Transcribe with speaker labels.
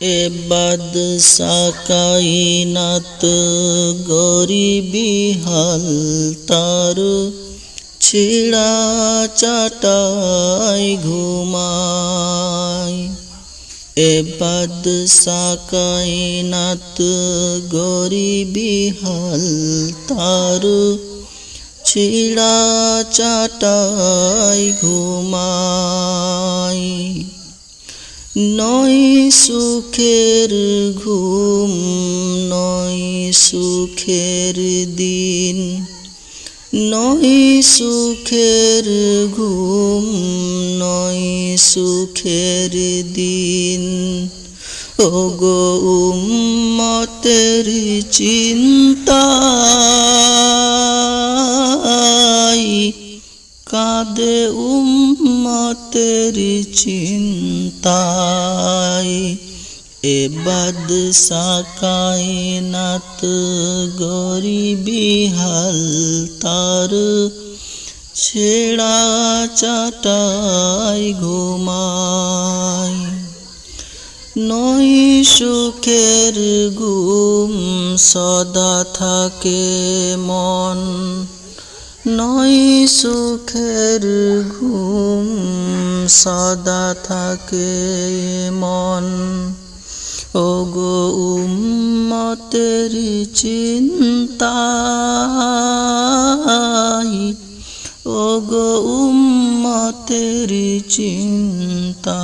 Speaker 1: এবাদ সাকাইনাত গরিবি হাল তার। ছিড়া চাটাই ঘুমায় এবাদ সাকাইনাত গরিবি হাল তার। ছিড়া চাটাই ঘুমায় নয় সুখের ঘুম, নয় সুখের দিন, নয় সুখের ঘুম, নয় সুখের দিন। ও গো উম্মতের চিন্তায় কাঁদে উম্মতের চিন্তায়। এবাদ সাকাইনাত গরিবি হাল তার। ছেড়া চাটাই ঘুমায়। নই সুখের ঘুম সদা থাকে মন। নয় সুখের ঘুম সদা থাকে মন। ও গো উম্মতের চিন্তায় ও গো উম্মতের চিন্তা।